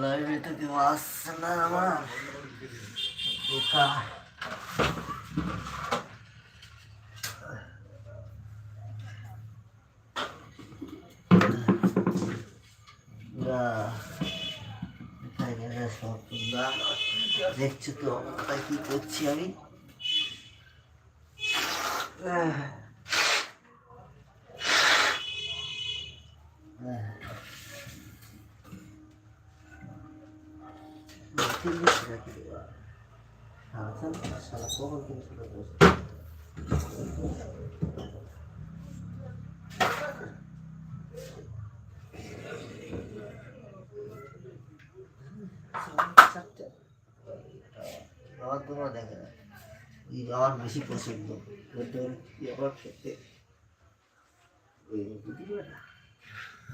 লাইভে তো কেউ আসছে না আমার দেখছ তো কি করছি আমি আহ। আহ। তিন দিন রাখি দেওয়া সারা সারা কখন থেকে শুরু করছে চারটে আমার তোমরা দেখে না এই আমার বেশি পছন্দ ওটা কি আমার খেতে ওই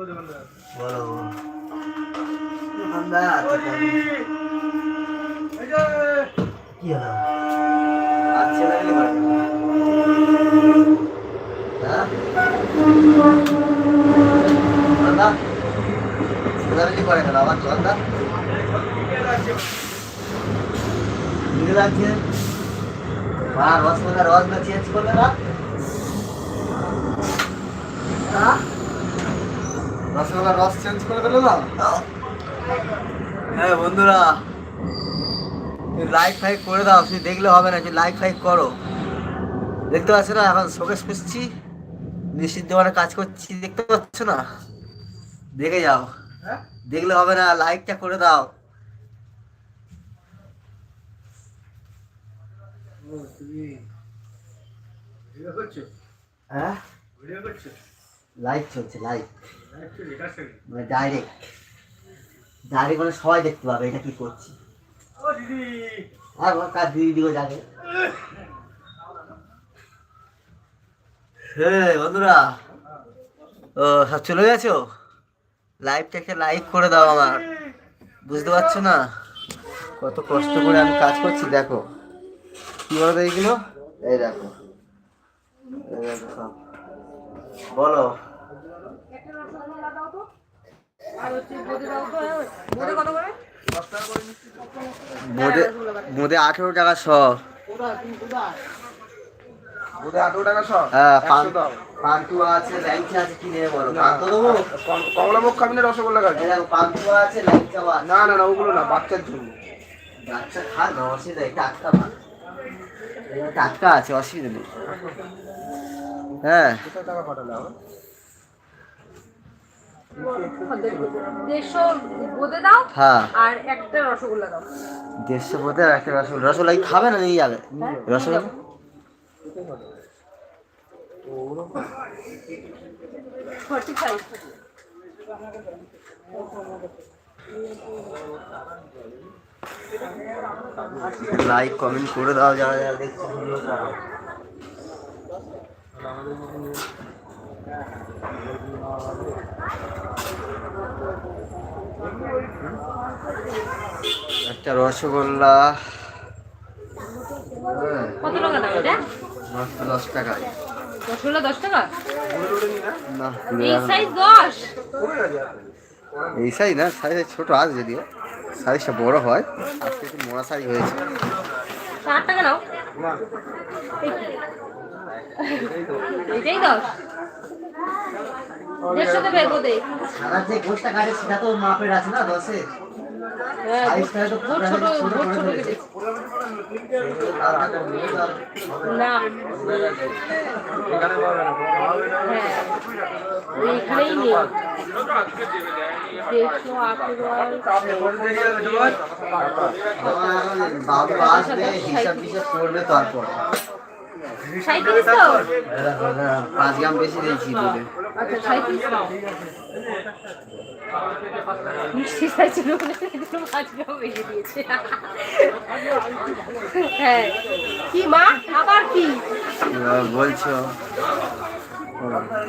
বলো। দোকানদার কি হলো? আচ্ছা লাগলে করে হ্যাঁ? করে কেন আমার দোকানদার নিয়ে লাগছে মা রসগোল্লা রসগোল্লা চেঞ্জ করবে না হ্যাঁ রসগোল্লার রস চেঞ্জ করে দিলে না হ্যাঁ বন্ধুরা লাইক ফাইক করে দাও শুধু দেখলে হবে না যে লাইক ফাইক করো। দেখতে পাচ্ছ না এখন শোকেস খুঁজছি মিষ্টির দোকানে কাজ করছি দেখতে পাচ্ছ না? দেখে যাও। হ্যাঁ? দেখলে হবে না লাইকটা করে দাও। তুমি হ্যাঁ? লাইক চলছে লাইক মানে ডাইরেক্ট ডাইরেক্ট মানে সবাই দেখতে পাবে এটা কি করছি। আর কাজ দিদি দিকে যাবে। হ্যাঁ বন্ধুরা ও সব চলে গেছো? লাইভটা একটা লাইক করে দাও আমার। বুঝতে পারছ না? কত কষ্ট করে আমি কাজ করছি দেখো। কি বলো এইগুলো এই দেখো। বলো। বোঁদে বোঁদে আঠেরো টাকা শ। বোধহয় আঠারো টাকা হ্যাঁ দাও। পান্তুয়া আছে ল্যাংচা আছে কি নেবে বলো? পান্ত দেবো? কমলাভোগ খাবি না রসগোল্লা খাবি? পান্তুয়া আছে ল্যাংচা না না না ওগুলো না বাচ্চার জন্য। বাচ্চা খা অসুবিধা ভাত টাটকা আছে অসুবিধা নেই। হ্যাঁ। টাকা পাঠালে আমার দেড়শো বোঁদে দাও হ্যাঁ আর একটা রসগোল্লা দাও। দেড়শো বোধে একটা রসগোল্লা। রসগোল্লা কি খাবে না নিয়ে যাবে? রসগোল্লা লাইক কমেন্ট করে দাও যারা যারা দেখছ ভিডিওটা একটা রসগোল্লা। কত টাকা দাম এটা? মাত্র দশ টাকায় রসগোল্লা দশ টাকা? না এই সাইজ দশ। এই সাইজ না সাইজ ছোট আছে যদিও। সাইজটা বড় হয়। আজকে একটু মোড়া সাইজ হয়েছে। ষাট টাকা নাও। এই কি? এটাই দশ দেড়শো দেবে বোধে সাদা যে গোষ্ঠটা কাটে সেটা তো মাপের আছে না দশে হ্যাঁ হ্যাঁ এইখানেই নেই বাবু আসবে হিসাব হিসাব করবে তারপর পাঁচ গ্রাম বেশি দিয়েছি হ্যাঁ কি মা? আবার কি? বলছো।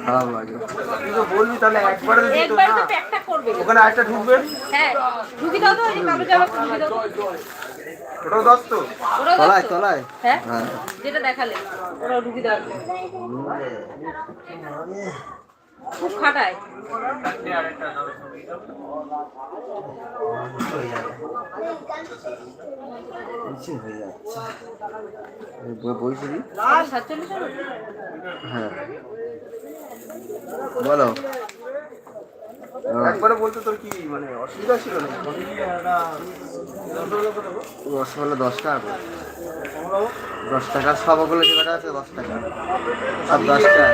খারাপ লাগে। তুই তো বলবি তাহলে একবারে দিত না তো প্যাকটা করবে। ওখানে আরেকটা ঢুকবে? হ্যাঁ ঢুকি দাও তো এই কালো জামা ঢুকি দাও ওটাও দশ তো। তলায় তলায়। হ্যাঁ হ্যাঁ। যেটা দেখালে ওরাও ঢুকি দাও। খুব খাটায় হয়ে হ্যাঁ। বলো। একবারে বলতে তোর কি মানে অসুবিধা ছিল না রসগোল্লা দশ টাকা। দশ টাকা সবগুলো যে কটা আছে দশ টাকা। সব দশ টাকা।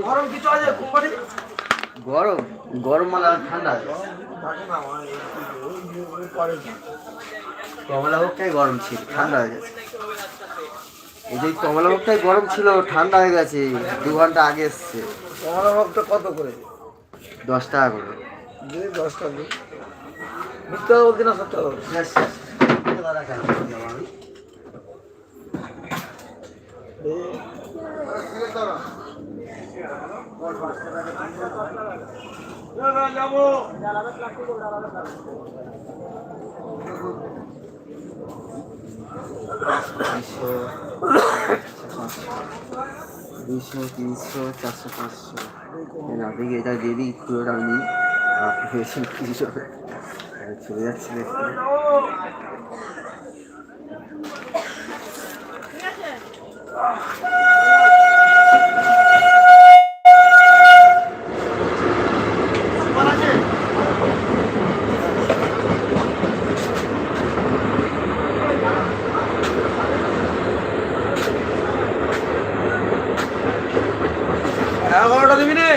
গরম কিছু আছে কোম্পানি গরম গরম মানে আর ঠান্ডা। আছে কমলা ভোগটাই গরম ছিল ঠান্ডা হয়ে গেছে। এই যে কমলা ভোগটাই গরম ছিল ঠান্ডা হয়ে গেছে দু ঘণ্টা আগে এসছে। কমলা ভোগটা কত করে? দশ টাকা করে। দে দশটা দে। মিথ্যা বলছি না সত্য বলছি। দুশো তিনশো, চারশো, পাঁচশো। আপনি কি এটা দিই পুরোটা আমি নিই তিনশো চলে যাচ্ছে দেখতে দিবি নে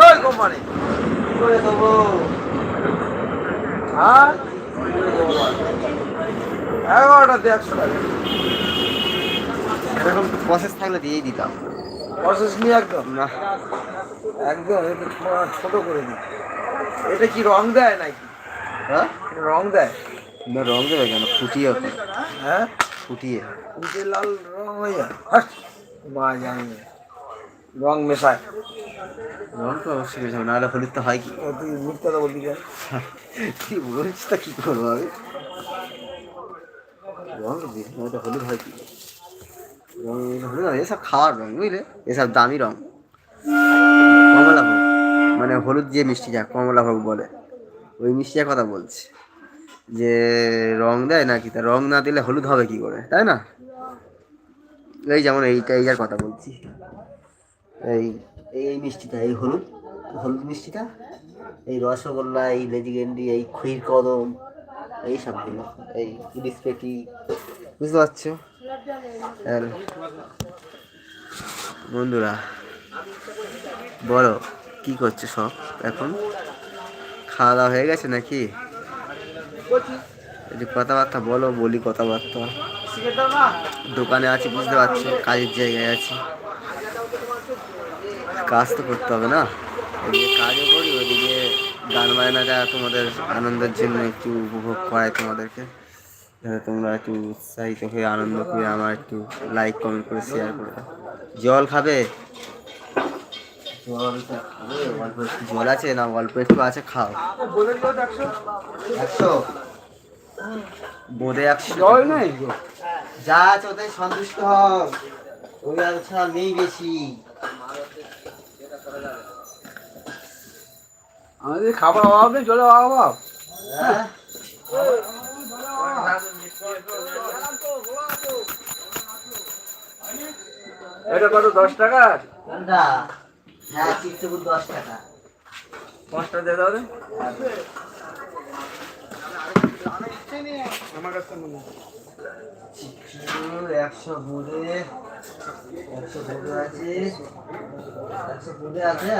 ওই কোম্পানি করে দেবো হ্যাঁ এগারোটা দিয়ে একশো টাকা এরকম প্রসেস থাকলে দিয়েই দিতাম। প্রসেস নিয়ে একদম? না। একদম এটা ছোট- করে দিই। এটা কি রং দেয় নাকি? হ্যাঁ? রং দেয়? না রং দেবে কেন? ফুটিয়ে ওকে হ্যাঁ? ফুটিয়ে। উঠে লাল রং হয়ে যায়। মা জানি না। রং মেশায়। রং তো অবশ্যই বেশি নাহলে হলুদ তো হয় কি? তুই মিথ্যা তো কেন? কি বলছিস তা কি করব আমি? রং হলুদ হয় কি রং হলুদ না এসব খাওয়ার রং বুঝলে এসব দামি রং কমলা ভোগ মানে হলুদ যে মিষ্টি যা কমলা ভোগ বলে, ওই মিষ্টির কথা বলছি। যে রং দেয় নাকি? তা রং না দিলে হলুদ হবে কি করে, তাই না? এই যেমন এইটা, এইটার কথা বলছি। এই এই মিষ্টিটা, এই হলুদ হলুদ মিষ্টিটা, এই রসগোল্লা, এই লেজিগেন্ডি এই ক্ষীর কদম এই সবগুলো, এই ইলিশ পেটি বুঝতে পারছ? বন্ধুরা, বলো, কি করছ সব এখন? খাওয়া দাওয়া হয়ে গেছে নাকি? একটু কথাবার্তা বলো, বলি কথাবার্তা। দোকানে আছি, বুঝতে পারছ, কাজের জায়গায় আছি। কাজ তো করতে হবে না? কাজও করি গান বাজনাটা তোমাদের আনন্দের জন্য একটু উপভোগ করাই তোমাদেরকে। যাতে তোমরা একটু উৎসাহিত হয়ে আনন্দ করে আমার একটু লাইক কমেন্ট করে শেয়ার করে জল খাবে? জল আছে। না? অল্প একটু আছে খাও। একশো। বোধে একশো। জল নেই? যা আছে ওদের সন্তুষ্ট হও। ওই ছাড়া নেই বেশি। আমাদের খাবার অভাব নেই জলের অভাব হ্যাঁ? এটা কত দশ টাকা হ্যাঁ চিত্রপুর দশ টাকা পাঁচটা দিয়ে দাও রে। আমার কাছে। চিত্রপুর একশো বোধে একশো আছে একশো বোধে আছে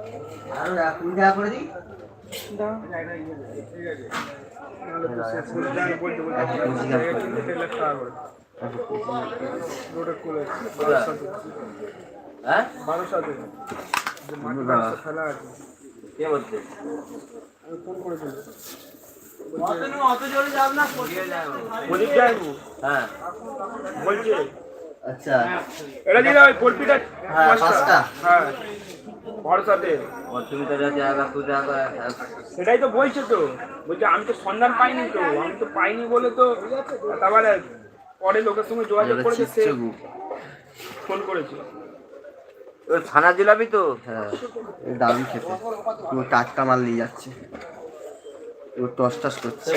একশো কুড়ি টাকা করে দিই। হ্যাঁ। বলছে। আচ্ছা। এটা দিয়ে দাও ওই কলপিটা হ্যাঁ পাঁচটা। হ্যাঁ ভরসাতে অসুবিধা সেটাই তো বলছে তো। বলছে আমি তো সন্ধান পাইনি তো। আমি তো পাইনি বলে তো তারপরে পরে লোকের সঙ্গে যোগাযোগ করেছে সে। ফোন করেছে। ছানা জিলাপি তো? হ্যাঁ দারুণ খেতে। পুরো টাটকা মাল নিয়ে যাচ্ছে। পুরো টস টস করছে।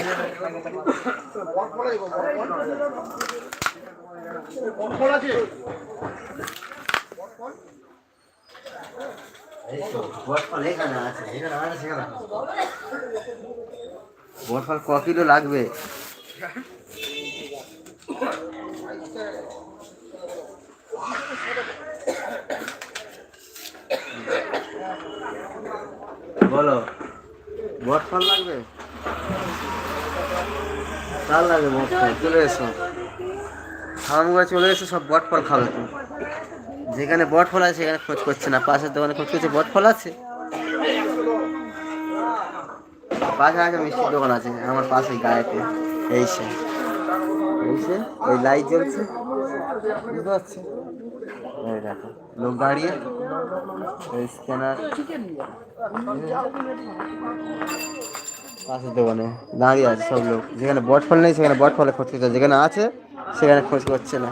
ক কিলো লাগবে? বলো বটফল লাগবে? কার লাগবে বটফল চলে এসো। হামগুলো চলে এসো সব বটফল খাবে। তো যেখানে বটফল আছে সেখানে খোঁজ করছে না, পাশের দোকানে খোঁজ করছে বটফল আছে। পাশে আছে মিষ্টির দোকান আছে, আমার পাশেই গায়েতে। এই সে। এই সে, এই লাইট জ্বলছে। বুঝতে পারছ? এই দেখো, লোক দাঁড়িয়ে। এই স্ক্যানার পাশের দোকানে, দাঁড়িয়ে আছে সব লোক। যেখানে বট ফল নেই, সেখানে বট ফলে খোঁজ করছে। যেখানে আছে, সেখানে খোঁজ করছে না।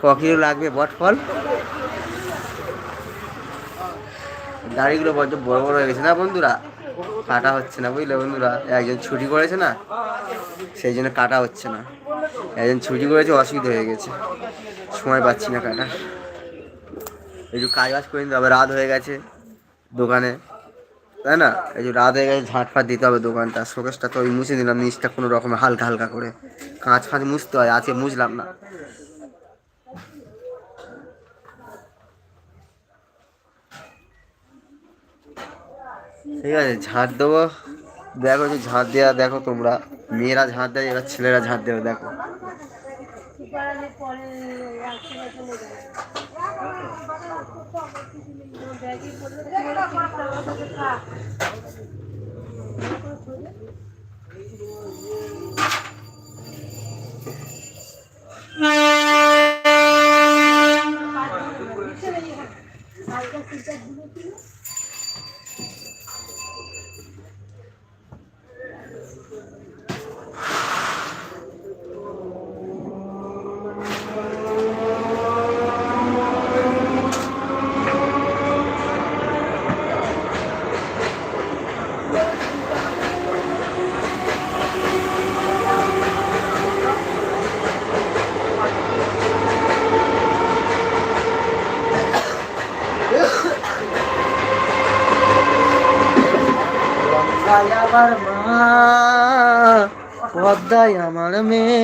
ক লাগবে বট ফল? দাড়িগুলো বড় বড় হয়ে গেছে না বন্ধুরা? কাটা হচ্ছে না, বুঝলে বন্ধুরা? একজন ছুটি করেছে না, সেই জন্য কাটা হচ্ছে না। একজন ছুটি করেছে, অসুবিধা হয়ে গেছে। সময় পাচ্ছি না কাটা একটু কাজ বাজ করে নিতে হবে, রাত হয়ে গেছে দোকানে। তাই না? এই যে রাত গেছে ঝাঁট ফাঁট দিতে হবে দোকানটা। শোকেসটা তো ওই মুছে দিলাম, নিচটা কোনো রকম হালকা হালকা করে। কাঁচ ফাঁচ মুছতে হয়, আজকে মুছলাম না। ঠিক আছে, ঝাঁট দেবো। দেখো যে ঝাঁট দেওয়া দেখো তোমরা। মেয়েরা ঝাঁট দেয়, এবার ছেলেরা ঝাঁট দেবে, দেখো। পারালে পরে রাত্রে চলে যাবে। ব্যাগে পড়লে থাক পদ্মায় আমার মেয়ে।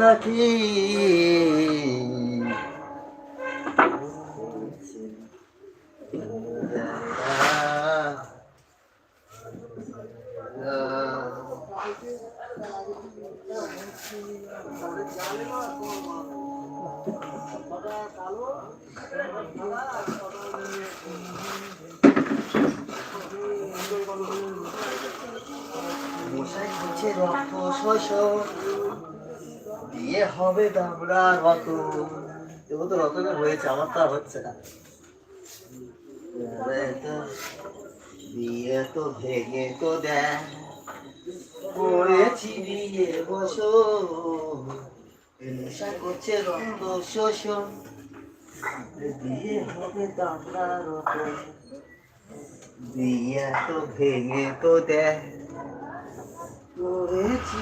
নাকি মশাই খুঁজছে রক্ত শোষণ বিয়ে হবে দামড়া রত এবার তো রতনে হয়েছে, আমার তো হচ্ছে না। বিয়ে তো ভেঙে তো দেয়। পড়েছি বিয়ে বসো নেশা করছে রক্ত শোষণ। বিয়ে হবে দামড়া রত বিয়ে তো ভেঙে তো দেখ করেছি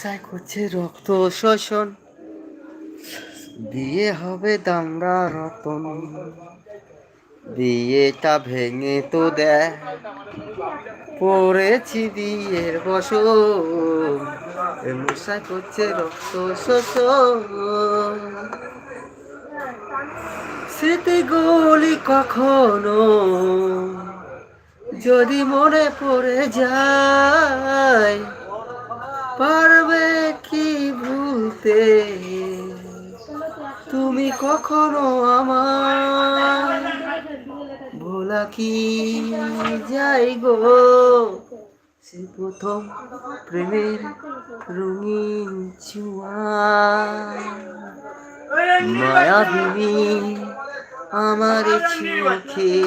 মশাই করছে রক্ত শোষণ। বিয়ে হবে দামড়া রতন। বিয়েটা ভেঙে তো দেয়। পড়েছি বিয়ের বসন। মশাই করছে রক্ত শোষণ। স্মৃতি গলি কখনো যদি মনে পড়ে যায় পারবে কি ভুলতে? তুমি কখনো আমার ভোলা কি যাই গো? সে প্রথম প্রেমের রঙিন ছোঁয়া। মায়াবিনী আমার চোখে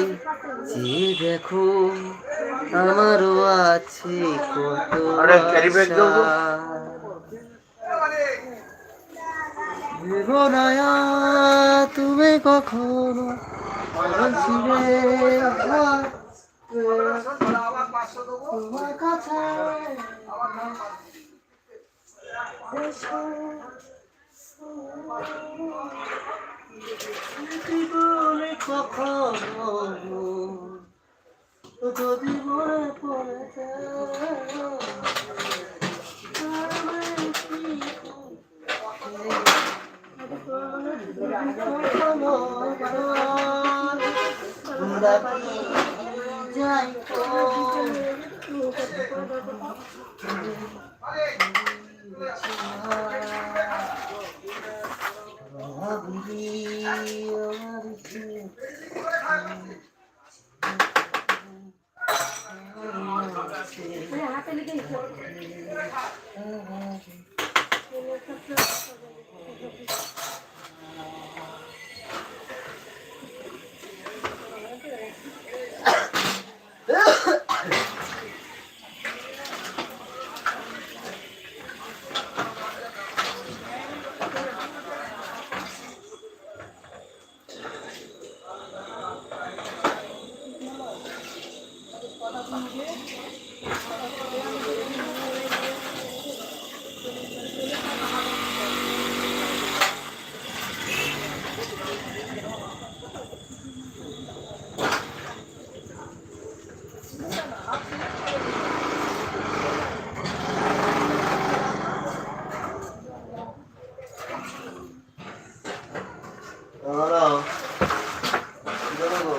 যে দেখো আমারও আছে কত তুমি কখনো তোমার কাছে কখনো যদি মনে পড়ে যায়, তবে কি কখনো আমরা কি যাই বলো কি বলব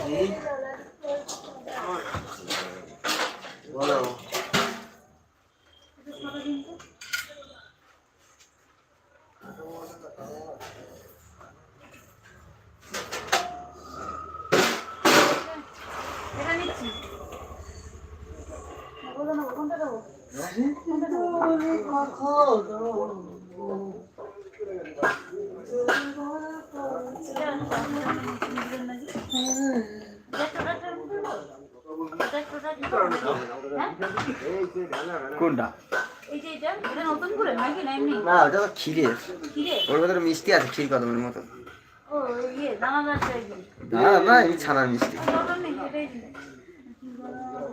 জি বলো এটা নিচ্ছি বলো না কোনটা দেবো কখনো কোনটা? না না ওটা তো ক্ষীরের। ওর ভেতরে মিষ্টি আছে ক্ষীর কদমের মতো।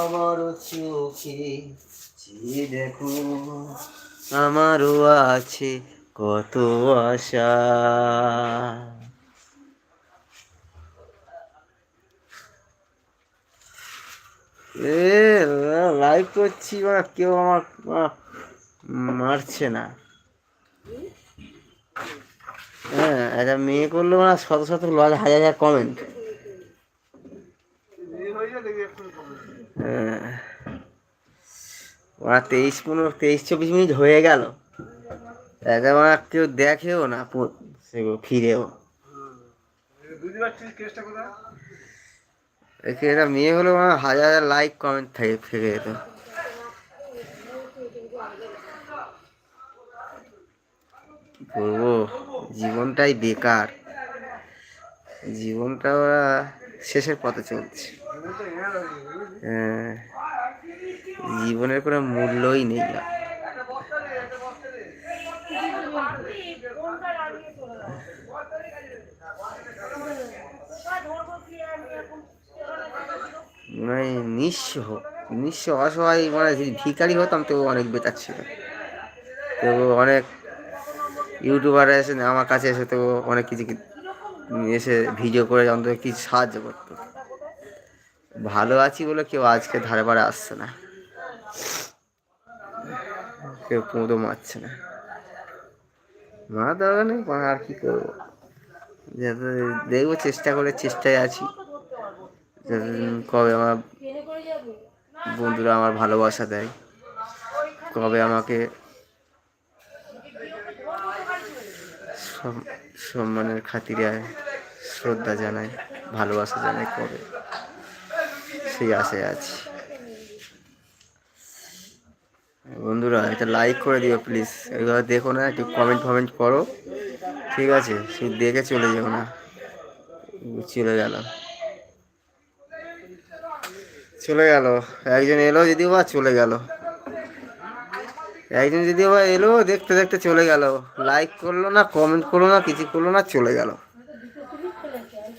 আমার চোখে চেয়ে দেখো আমারও আছে কত আশা। এ লাইভ করছি, বা কেউ আমার মারছে না। হ্যাঁ একটা মেয়ে করল না শত শত হাজার হাজার কমেন্ট হ্যাঁ। ওরা তেইশ পনেরো, তেইশ চব্বিশ মিনিট হয়ে গেল। একটা আমার কেউ দেখেও না সেগুলো ফিরেও। একে এটা মেয়ে হলো আমার হাজার হাজার লাইক কমেন্ট থেকে থেকে যেত। করব জীবনটাই বেকার। জীবনটা ওরা শেষের পথে চলছে। হ্যাঁ জীবনের কোনো মূল্যই নেই মানে নিঃস্ব নিঃস্ব অসহায় মানে যদি ভিখারি হতাম তো অনেক বেটার ছিল। তো অনেক ইউটিউবার এসে আমার কাছে এসে তো অনেক কিছু এসে ভিডিও করে অন্তত কিছু সাহায্য করতো। ভালো আছি বলে কেউ আজকে ধারে বারে আসছে না। কেউ পুঁতো মারছে না। মা দরকার নেই আর কি করব? দেখব, চেষ্টা করে চেষ্টায় আছি। কবে আমার বন্ধুরা আমার ভালোবাসা দেয়, কবে আমাকে সম- সম্মানের খাতিরে শ্রদ্ধা জানায়, ভালোবাসা জানায় কবে? সেই আশায় আছি। বন্ধুরা, এটা লাইক করে দিও প্লিজ এবার দেখো না, একটু কমেন্ট ফমেন্ট করো। ঠিক আছে? শুধু দেখে চলে যেও না। চলে গেল চলে গেল। একজন এলো যদি বা চলে গেল। একজন যদি বা এলো, দেখতে দেখতে চলে গেল। লাইক করল না কমেন্ট করল না, কিছু করল না, চলে গেল।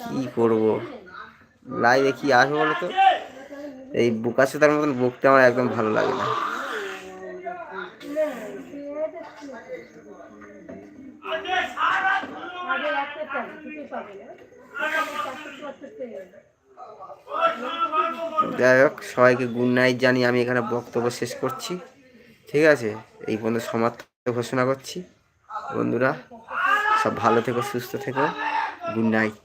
কি করব? লাইভে কি আসবে বলো তো এই তার মতন বকতে আমার একদম ভালো লাগে না। যাই হোক সবাইকে গুড নাইট জানি আমি এখানে বক্তব্য শেষ করছি। ঠিক আছে? এই পর্যন্ত সমাপ্ত ঘোষণা করছি। বন্ধুরা, সব ভালো থেকো, সুস্থ থেকো। Good night